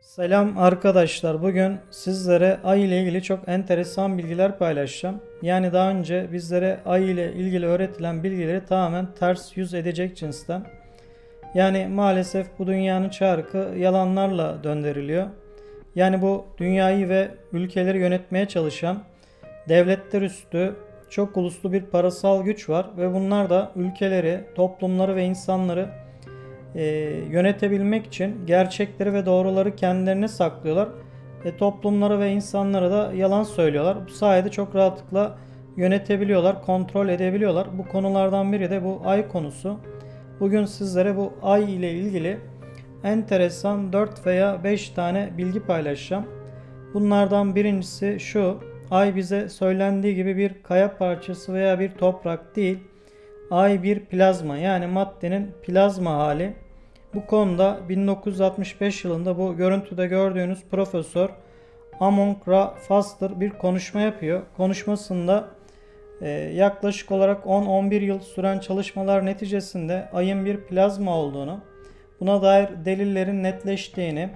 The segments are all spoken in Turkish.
Selam arkadaşlar. Bugün sizlere ay ile ilgili çok enteresan bilgiler paylaşacağım. Yani daha önce bizlere ay ile ilgili öğretilen bilgileri tamamen ters yüz edecek cinsten. Yani maalesef bu dünyanın çarkı yalanlarla döndürülüyor. Yani bu dünyayı ve ülkeleri yönetmeye çalışan devletler üstü çok uluslu bir parasal güç var ve bunlar da ülkeleri, toplumları ve insanları e, yönetebilmek için gerçekleri ve doğruları kendilerine saklıyorlar. E, toplumları ve insanlara da yalan söylüyorlar. Bu sayede çok rahatlıkla yönetebiliyorlar, kontrol edebiliyorlar. Bu konulardan biri de bu ay konusu. Bugün sizlere bu ay ile ilgili enteresan 4 veya 5 tane bilgi paylaşacağım. Bunlardan birincisi şu. Ay bize söylendiği gibi bir kaya parçası veya bir toprak değil. Ay bir plazma yani maddenin plazma hali. Bu konuda 1965 yılında bu görüntüde gördüğünüz profesör Amon Ra Foster bir konuşma yapıyor. Konuşmasında e, yaklaşık olarak 10-11 yıl süren çalışmalar neticesinde ayın bir plazma olduğunu, buna dair delillerin netleştiğini,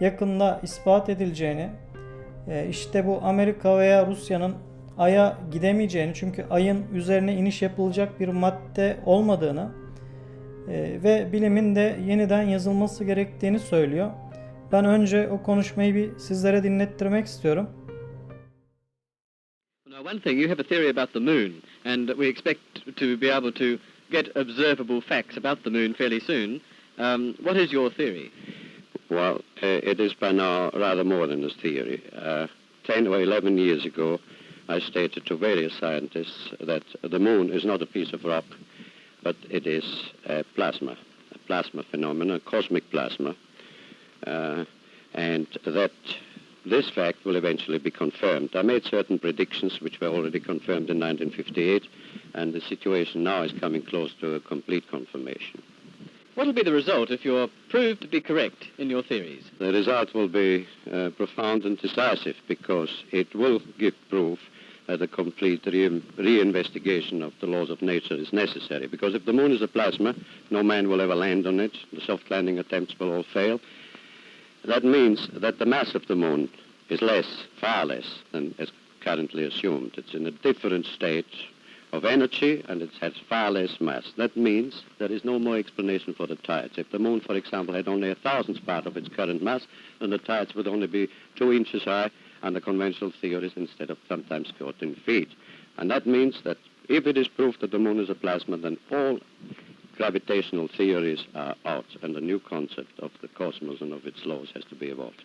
yakında ispat edileceğini, e, işte bu Amerika veya Rusya'nın Ay'a gidemeyeceğini çünkü Ay'ın üzerine iniş yapılacak bir madde olmadığını ve bilimin de yeniden yazılması gerektiğini söylüyor. Ben önce o konuşmayı bir sizlere dinlettirmek istiyorum. Now, one thing, you have a theory about the moon, and we expect to be able to get observable facts about the moon fairly soon. Um, what is your theory? Well, uh, it is by now rather more than a theory. Uh, 10 or 11 years ago, I stated to various scientists that the moon is not a piece of rock, but it is a plasma, a plasma phenomenon, a cosmic plasma, uh, and that this fact will eventually be confirmed. I made certain predictions which were already confirmed in 1958, and the situation now is coming close to a complete confirmation. What will be the result if you're proved to be correct in your theories? The result will be uh, profound and decisive because it will give proof that a complete re- reinvestigation of the laws of nature is necessary. Because if the moon is a plasma, no man will ever land on it. The soft landing attempts will all fail. That means that the mass of the moon is less, far less than is currently assumed. It's in a different state of energy and it has far less mass. That means there is no more explanation for the tides. If the moon, for example, had only a thousandth part of its current mass, then the tides would only be two inches high under conventional theories instead of sometimes 14 feet. And that means that if it is proved that the moon is a plasma, then all gravitational theories are out and a new concept of the cosmos and of its laws has to be evolved.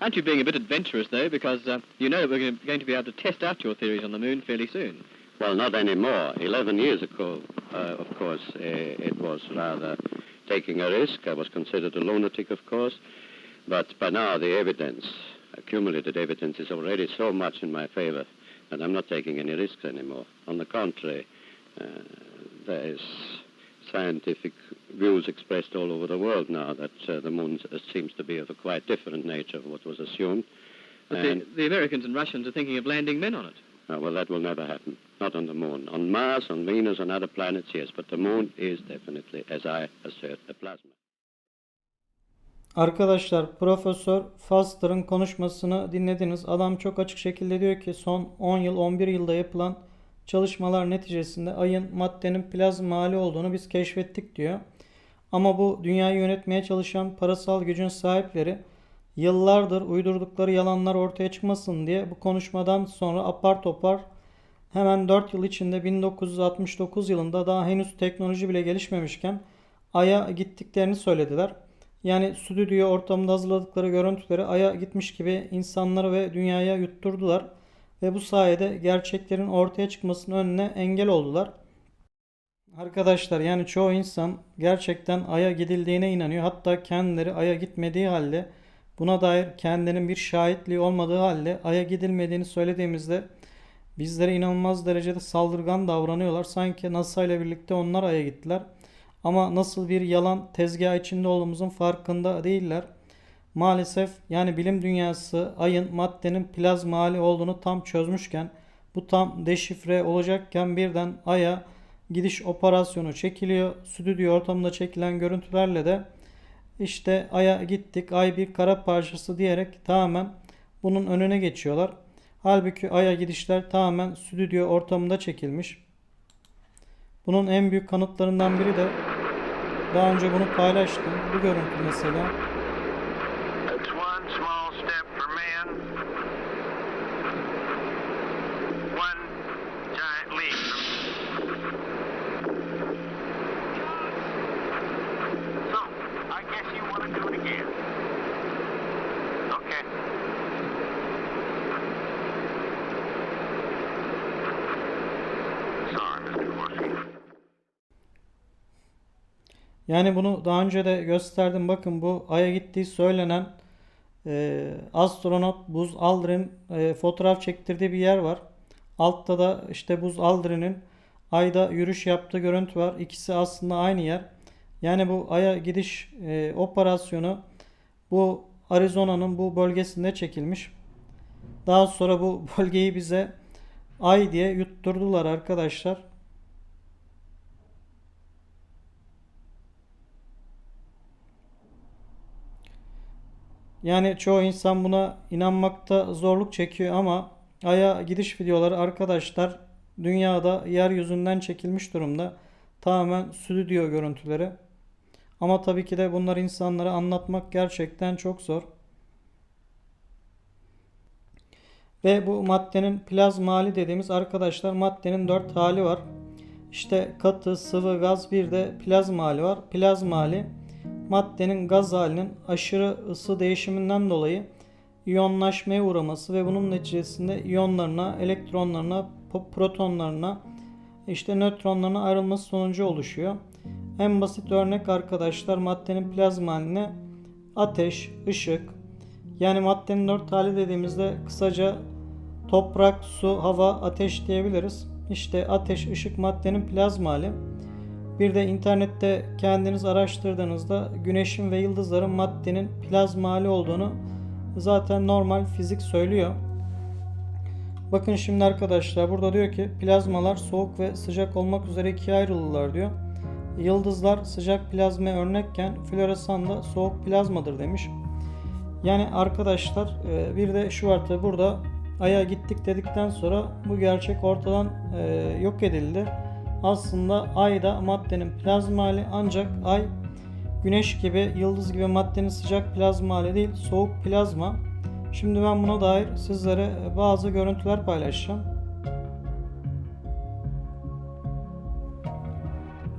Aren't you being a bit adventurous, though, because uh, you know we're going to be able to test out your theories on the moon fairly soon? Well, not anymore. Eleven years ago, uh, of course, uh, it was rather taking a risk. I was considered a lunatic, of course. But by now, the evidence, accumulated evidence, is already so much in my favor that I'm not taking any risks anymore. On the contrary, uh, there is scientific views expressed all over the world now that uh, the moon seems to be of a quite different nature of what was assumed. But And- the, the Americans and Russians are thinking of landing men on it. uh, well, that will never happen. Not on the moon. On Mars, on Venus, on other planets, yes. But the moon is definitely, as I assert, a plasma. Arkadaşlar Profesör Foster'ın konuşmasını dinlediniz. Adam çok açık şekilde diyor ki son 10 yıl 11 yılda yapılan çalışmalar neticesinde ayın maddenin plazma hali olduğunu biz keşfettik diyor. Ama bu dünyayı yönetmeye çalışan parasal gücün sahipleri yıllardır uydurdukları yalanlar ortaya çıkmasın diye bu konuşmadan sonra apar topar hemen 4 yıl içinde 1969 yılında daha henüz teknoloji bile gelişmemişken Ay'a gittiklerini söylediler. Yani stüdyo ortamında hazırladıkları görüntüleri Ay'a gitmiş gibi insanları ve dünyaya yutturdular ve bu sayede gerçeklerin ortaya çıkmasının önüne engel oldular. Arkadaşlar yani çoğu insan gerçekten Ay'a gidildiğine inanıyor. Hatta kendileri Ay'a gitmediği halde buna dair kendinin bir şahitliği olmadığı halde Ay'a gidilmediğini söylediğimizde bizlere inanılmaz derecede saldırgan davranıyorlar. Sanki NASA ile birlikte onlar Ay'a gittiler. Ama nasıl bir yalan tezgah içinde olduğumuzun farkında değiller. Maalesef yani bilim dünyası ayın maddenin plazma hali olduğunu tam çözmüşken bu tam deşifre olacakken birden aya gidiş operasyonu çekiliyor. Stüdyo ortamında çekilen görüntülerle de işte Ay'a gittik, Ay bir kara parçası diyerek tamamen bunun önüne geçiyorlar. Halbuki Ay'a gidişler tamamen stüdyo ortamında çekilmiş. Bunun en büyük kanıtlarından biri de daha önce bunu paylaştım. Bu görüntü mesela. Yani bunu daha önce de gösterdim. Bakın bu Ay'a gittiği söylenen e, astronot Buzz Aldrin e, fotoğraf çektirdiği bir yer var. Altta da işte Buzz Aldrin'in Ay'da yürüyüş yaptığı görüntü var. İkisi aslında aynı yer. Yani bu Ay'a gidiş e, operasyonu bu Arizona'nın bu bölgesinde çekilmiş. Daha sonra bu bölgeyi bize Ay diye yutturdular arkadaşlar. Yani çoğu insan buna inanmakta zorluk çekiyor ama Ay'a gidiş videoları arkadaşlar dünyada yeryüzünden çekilmiş durumda. Tamamen stüdyo görüntüleri. Ama tabii ki de bunları insanlara anlatmak gerçekten çok zor. Ve bu maddenin plazma hali dediğimiz arkadaşlar maddenin 4 hali var. İşte katı, sıvı, gaz bir de plazma hali var. Plazma hali maddenin gaz halinin aşırı ısı değişiminden dolayı iyonlaşmaya uğraması ve bunun neticesinde iyonlarına, elektronlarına, protonlarına, işte nötronlarına ayrılması sonucu oluşuyor. En basit örnek arkadaşlar maddenin plazma haline ateş, ışık, yani maddenin dört hali dediğimizde kısaca toprak, su, hava, ateş diyebiliriz. İşte ateş, ışık maddenin plazma hali. Bir de internette kendiniz araştırdığınızda güneşin ve yıldızların maddenin plazma hali olduğunu zaten normal fizik söylüyor. Bakın şimdi arkadaşlar burada diyor ki plazmalar soğuk ve sıcak olmak üzere ikiye ayrılırlar diyor. Yıldızlar sıcak plazmaya örnekken floresan da soğuk plazmadır demiş. Yani arkadaşlar e, bir de şu var burada Ay'a gittik dedikten sonra bu gerçek ortadan e, yok edildi. Aslında Ay da maddenin plazma hali ancak Ay Güneş gibi, yıldız gibi maddenin sıcak plazma hali değil, soğuk plazma. Şimdi ben buna dair sizlere bazı görüntüler paylaşacağım.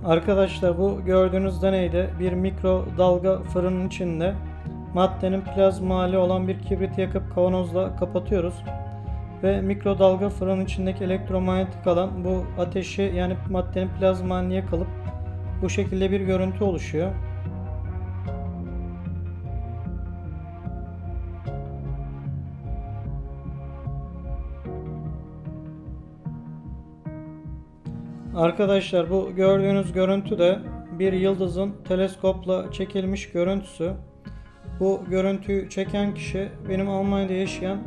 Arkadaşlar bu gördüğünüz deneyde bir mikrodalga fırının içinde maddenin plazma hali olan bir kibriti yakıp kavanozla kapatıyoruz. Ve mikrodalga fırının içindeki elektromanyetik alan bu ateşi yani maddenin plazma halini yakalıp bu şekilde bir görüntü oluşuyor. Arkadaşlar bu gördüğünüz görüntü de bir yıldızın teleskopla çekilmiş görüntüsü. Bu görüntüyü çeken kişi benim Almanya'da yaşayan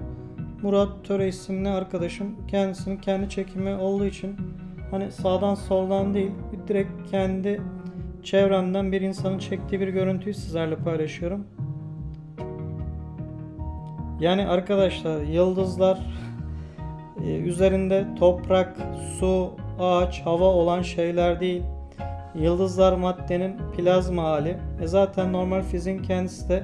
Murat Töre isimli arkadaşım. Kendisinin kendi çekimi olduğu için hani sağdan soldan değil direkt kendi çevremden bir insanın çektiği bir görüntüyü sizlerle paylaşıyorum. Yani arkadaşlar yıldızlar e, üzerinde toprak, su, ağaç, hava olan şeyler değil. Yıldızlar maddenin plazma hali. E zaten normal fiziğin kendisi de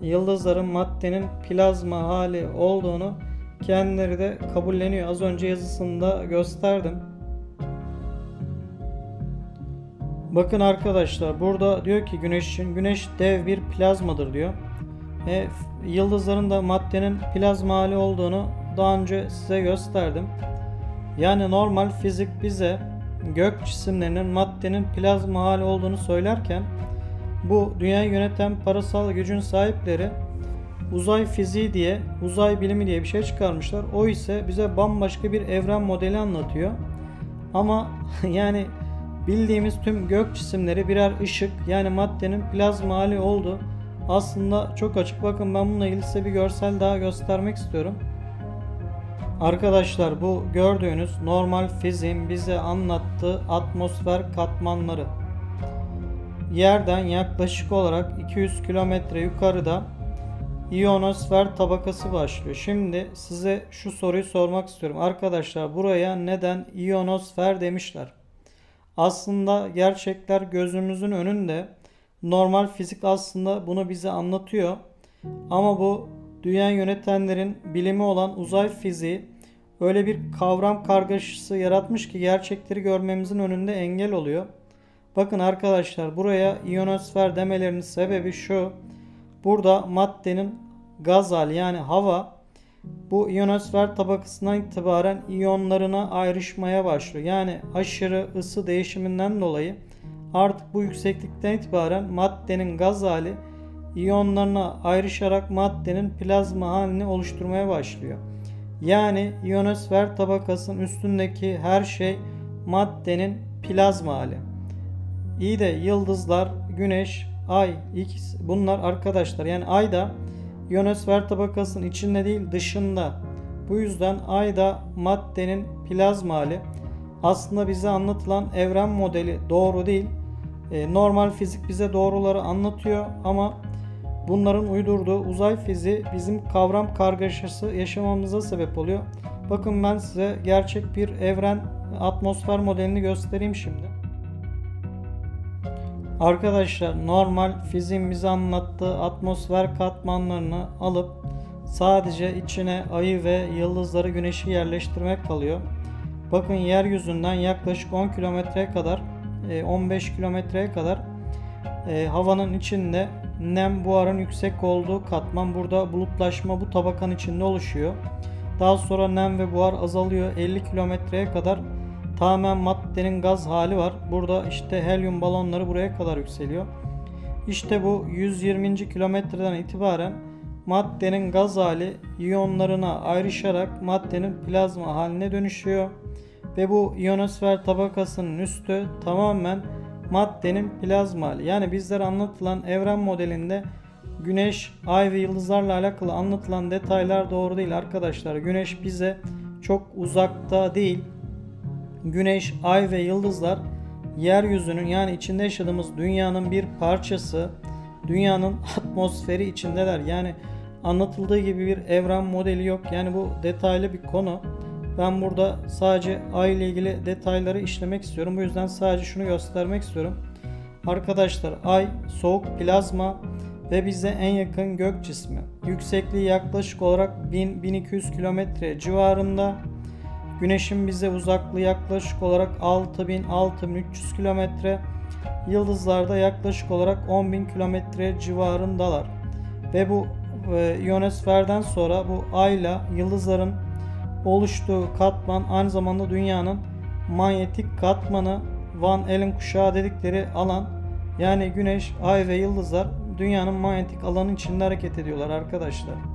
yıldızların maddenin plazma hali olduğunu kendileri de kabulleniyor. Az önce yazısında gösterdim. Bakın arkadaşlar burada diyor ki güneşin güneş dev bir plazmadır diyor. E, yıldızların da maddenin plazma hali olduğunu daha önce size gösterdim. Yani normal fizik bize gök cisimlerinin maddenin plazma hali olduğunu söylerken bu dünyayı yöneten parasal gücün sahipleri uzay fiziği diye, uzay bilimi diye bir şey çıkarmışlar. O ise bize bambaşka bir evren modeli anlatıyor. Ama yani bildiğimiz tüm gök cisimleri birer ışık yani maddenin plazma hali oldu. Aslında çok açık. Bakın ben bununla ilgili size bir görsel daha göstermek istiyorum. Arkadaşlar bu gördüğünüz normal fiziğin bize anlattığı atmosfer katmanları. yerden yaklaşık olarak 200 kilometre yukarıda iyonosfer tabakası başlıyor. Şimdi size şu soruyu sormak istiyorum. Arkadaşlar buraya neden iyonosfer demişler? Aslında gerçekler gözümüzün önünde. Normal fizik aslında bunu bize anlatıyor. Ama bu dünya yönetenlerin bilimi olan uzay fiziği öyle bir kavram kargaşası yaratmış ki gerçekleri görmemizin önünde engel oluyor. Bakın arkadaşlar buraya iyonosfer demelerinin sebebi şu. Burada maddenin gaz hali yani hava bu iyonosfer tabakasından itibaren iyonlarına ayrışmaya başlıyor. Yani aşırı ısı değişiminden dolayı artık bu yükseklikten itibaren maddenin gaz hali iyonlarına ayrışarak maddenin plazma halini oluşturmaya başlıyor. Yani iyonosfer tabakasının üstündeki her şey maddenin plazma hali. İyi de yıldızlar, güneş, ay, X bunlar arkadaşlar. Yani ay da ionosfer tabakasının içinde değil dışında. Bu yüzden ay da maddenin plazma hali. Aslında bize anlatılan evren modeli doğru değil. E, normal fizik bize doğruları anlatıyor ama bunların uydurduğu uzay fiziği bizim kavram kargaşası yaşamamıza sebep oluyor. Bakın ben size gerçek bir evren atmosfer modelini göstereyim şimdi. Arkadaşlar normal fiziğin bize anlattığı atmosfer katmanlarını alıp sadece içine ayı ve yıldızları güneşi yerleştirmek kalıyor. Bakın yeryüzünden yaklaşık 10 kilometreye kadar e, 15 kilometreye kadar e, havanın içinde nem buharın yüksek olduğu katman burada bulutlaşma bu tabakanın içinde oluşuyor. Daha sonra nem ve buhar azalıyor 50 kilometreye kadar tamamen maddenin gaz hali var. Burada işte helyum balonları buraya kadar yükseliyor. İşte bu 120. kilometreden itibaren maddenin gaz hali iyonlarına ayrışarak maddenin plazma haline dönüşüyor. Ve bu iyonosfer tabakasının üstü tamamen maddenin plazma hali. Yani bizlere anlatılan evren modelinde Güneş, ay ve yıldızlarla alakalı anlatılan detaylar doğru değil arkadaşlar. Güneş bize çok uzakta değil. Güneş, ay ve yıldızlar yeryüzünün yani içinde yaşadığımız dünyanın bir parçası. Dünyanın atmosferi içindeler. Yani anlatıldığı gibi bir evren modeli yok. Yani bu detaylı bir konu. Ben burada sadece ay ile ilgili detayları işlemek istiyorum. Bu yüzden sadece şunu göstermek istiyorum. Arkadaşlar ay soğuk plazma ve bize en yakın gök cismi. Yüksekliği yaklaşık olarak 1000-1200 kilometre civarında. Güneşin bize uzaklığı yaklaşık olarak 6000-6300 kilometre. Yıldızlarda yaklaşık olarak 10.000 kilometre civarındalar. Ve bu e, ionosferden sonra bu ayla yıldızların oluştuğu katman aynı zamanda dünyanın manyetik katmanı Van Allen kuşağı dedikleri alan yani güneş, ay ve yıldızlar dünyanın manyetik alanı içinde hareket ediyorlar arkadaşlar.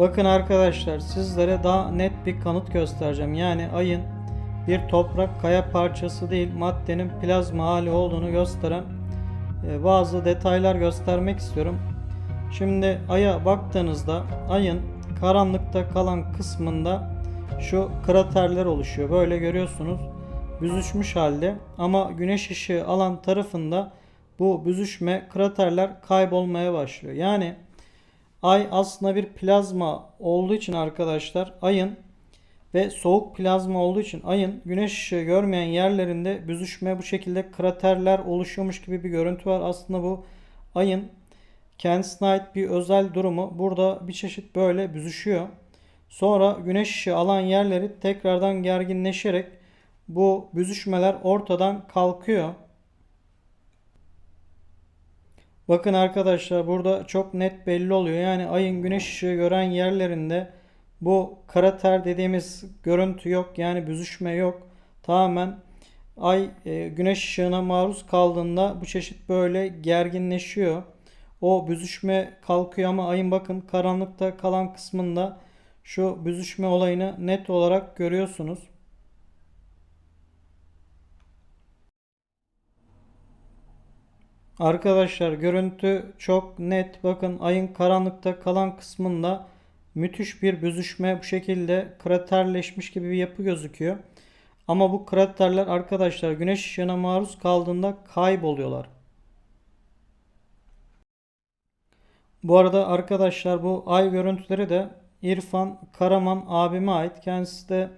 Bakın arkadaşlar sizlere daha net bir kanıt göstereceğim. Yani ayın bir toprak kaya parçası değil maddenin plazma hali olduğunu gösteren e, bazı detaylar göstermek istiyorum. Şimdi aya baktığınızda ayın karanlıkta kalan kısmında şu kraterler oluşuyor. Böyle görüyorsunuz büzüşmüş halde ama güneş ışığı alan tarafında bu büzüşme kraterler kaybolmaya başlıyor. Yani ay aslında bir plazma olduğu için arkadaşlar ayın ve soğuk plazma olduğu için ayın güneş ışığı görmeyen yerlerinde büzüşme bu şekilde kraterler oluşuyormuş gibi bir görüntü var. Aslında bu ayın kendisine ait bir özel durumu. Burada bir çeşit böyle büzüşüyor. Sonra güneş ışığı alan yerleri tekrardan gerginleşerek bu büzüşmeler ortadan kalkıyor. Bakın arkadaşlar burada çok net belli oluyor. Yani ayın güneş ışığı gören yerlerinde bu krater dediğimiz görüntü yok. Yani büzüşme yok. Tamamen ay e, güneş ışığına maruz kaldığında bu çeşit böyle gerginleşiyor. O büzüşme kalkıyor ama ayın bakın karanlıkta kalan kısmında şu büzüşme olayını net olarak görüyorsunuz. Arkadaşlar görüntü çok net. Bakın ayın karanlıkta kalan kısmında müthiş bir büzüşme bu şekilde kraterleşmiş gibi bir yapı gözüküyor. Ama bu kraterler arkadaşlar güneş ışığına maruz kaldığında kayboluyorlar. Bu arada arkadaşlar bu ay görüntüleri de İrfan Karaman abime ait. Kendisi de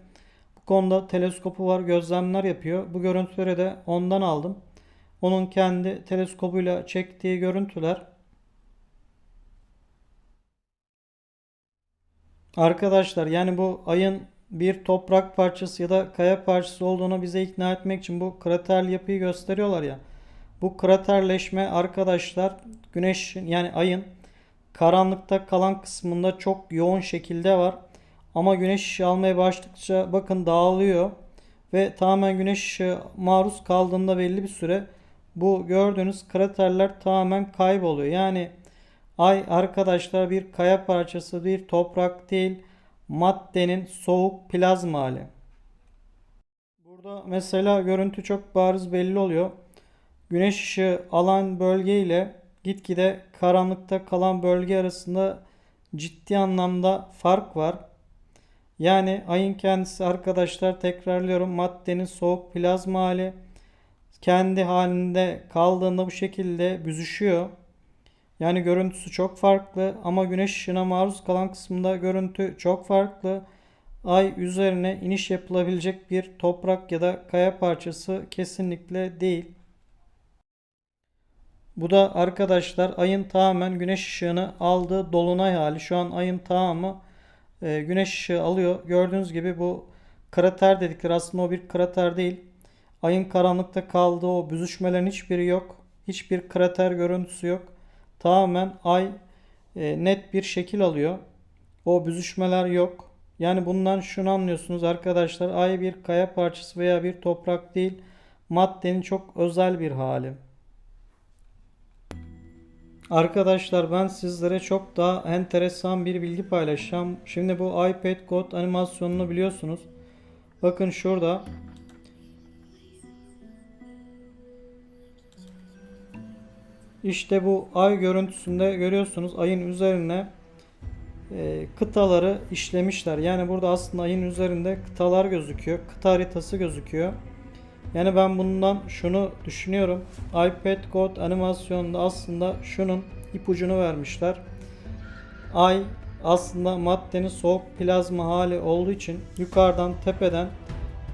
bu konuda teleskopu var, gözlemler yapıyor. Bu görüntüleri de ondan aldım. Onun kendi teleskopuyla çektiği görüntüler. Arkadaşlar yani bu ayın bir toprak parçası ya da kaya parçası olduğunu bize ikna etmek için bu kraterli yapıyı gösteriyorlar ya. Bu kraterleşme arkadaşlar güneşin yani ayın karanlıkta kalan kısmında çok yoğun şekilde var. Ama güneş ışığı almaya başladıkça bakın dağılıyor ve tamamen güneş ışığı maruz kaldığında belli bir süre bu gördüğünüz kraterler tamamen kayboluyor. Yani ay arkadaşlar bir kaya parçası bir toprak değil maddenin soğuk plazma hali. Burada mesela görüntü çok bariz belli oluyor. Güneş ışığı alan bölge ile gitgide karanlıkta kalan bölge arasında ciddi anlamda fark var. Yani ayın kendisi arkadaşlar tekrarlıyorum maddenin soğuk plazma hali kendi halinde kaldığında bu şekilde büzüşüyor. Yani görüntüsü çok farklı ama güneş ışığına maruz kalan kısmında görüntü çok farklı. Ay üzerine iniş yapılabilecek bir toprak ya da kaya parçası kesinlikle değil. Bu da arkadaşlar ayın tamamen güneş ışığını aldığı dolunay hali. Şu an ayın tamamı e, güneş ışığı alıyor. Gördüğünüz gibi bu krater dedikleri aslında o bir krater değil. Ayın karanlıkta kaldığı o büzüşmelerin hiçbiri yok. Hiçbir krater görüntüsü yok. Tamamen ay e, net bir şekil alıyor. O büzüşmeler yok. Yani bundan şunu anlıyorsunuz arkadaşlar. Ay bir kaya parçası veya bir toprak değil. Maddenin çok özel bir hali. Arkadaşlar ben sizlere çok daha enteresan bir bilgi paylaşacağım. Şimdi bu iPad kod animasyonunu biliyorsunuz. Bakın şurada. İşte bu ay görüntüsünde görüyorsunuz ayın üzerine e, kıtaları işlemişler. Yani burada aslında ayın üzerinde kıtalar gözüküyor. Kıta haritası gözüküyor. Yani ben bundan şunu düşünüyorum. iPad Code animasyonunda aslında şunun ipucunu vermişler. Ay aslında maddenin soğuk plazma hali olduğu için yukarıdan tepeden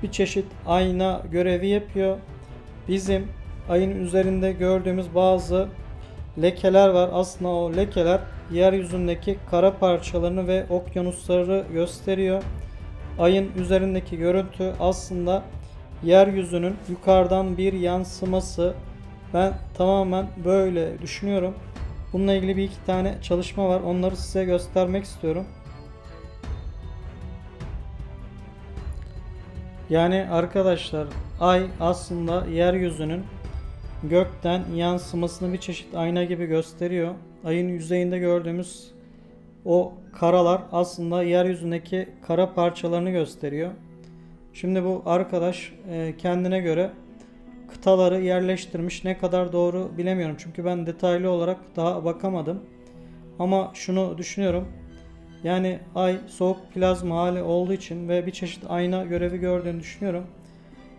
bir çeşit ayna görevi yapıyor. Bizim ayın üzerinde gördüğümüz bazı lekeler var. Aslında o lekeler yeryüzündeki kara parçalarını ve okyanusları gösteriyor. Ayın üzerindeki görüntü aslında yeryüzünün yukarıdan bir yansıması. Ben tamamen böyle düşünüyorum. Bununla ilgili bir iki tane çalışma var. Onları size göstermek istiyorum. Yani arkadaşlar ay aslında yeryüzünün gökten yansımasını bir çeşit ayna gibi gösteriyor. Ayın yüzeyinde gördüğümüz o karalar aslında yeryüzündeki kara parçalarını gösteriyor. Şimdi bu arkadaş e, kendine göre kıtaları yerleştirmiş. Ne kadar doğru bilemiyorum. Çünkü ben detaylı olarak daha bakamadım. Ama şunu düşünüyorum. Yani ay soğuk plazma hali olduğu için ve bir çeşit ayna görevi gördüğünü düşünüyorum.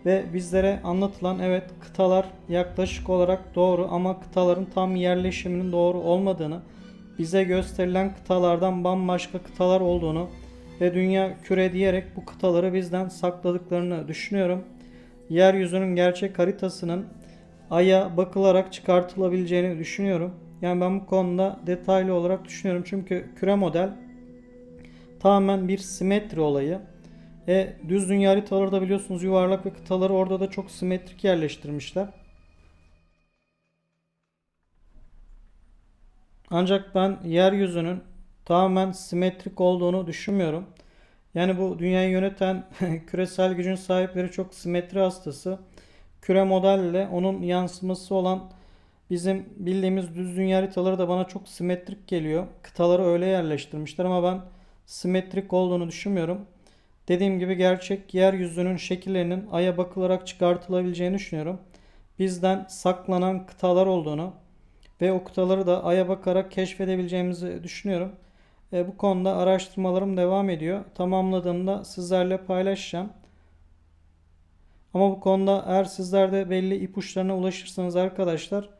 Ve bizlere anlatılan evet kıtalar yaklaşık olarak doğru ama kıtaların tam yerleşiminin doğru olmadığını, bize gösterilen kıtalardan bambaşka kıtalar olduğunu ve dünya küre diyerek bu kıtaları bizden sakladıklarını düşünüyorum. Yeryüzünün gerçek haritasının aya bakılarak çıkartılabileceğini düşünüyorum. Yani ben bu konuda detaylı olarak düşünüyorum. Çünkü küre model tamamen bir simetri olayı. E, düz dünya haritaları da biliyorsunuz yuvarlak ve kıtaları orada da çok simetrik yerleştirmişler. Ancak ben yeryüzünün tamamen simetrik olduğunu düşünmüyorum. Yani bu dünyayı yöneten küresel gücün sahipleri çok simetri hastası. Küre modelle onun yansıması olan bizim bildiğimiz düz dünya haritaları da bana çok simetrik geliyor. Kıtaları öyle yerleştirmişler ama ben simetrik olduğunu düşünmüyorum. Dediğim gibi gerçek yeryüzünün şekillerinin aya bakılarak çıkartılabileceğini düşünüyorum. Bizden saklanan kıtalar olduğunu ve o kıtaları da aya bakarak keşfedebileceğimizi düşünüyorum. E, bu konuda araştırmalarım devam ediyor. Tamamladığımda sizlerle paylaşacağım. Ama bu konuda eğer sizler de belli ipuçlarına ulaşırsanız arkadaşlar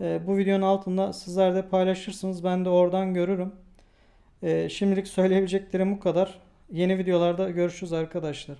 e, bu videonun altında sizler de paylaşırsınız. Ben de oradan görürüm. E, şimdilik söyleyebileceklerim bu kadar. Yeni videolarda görüşürüz arkadaşlar.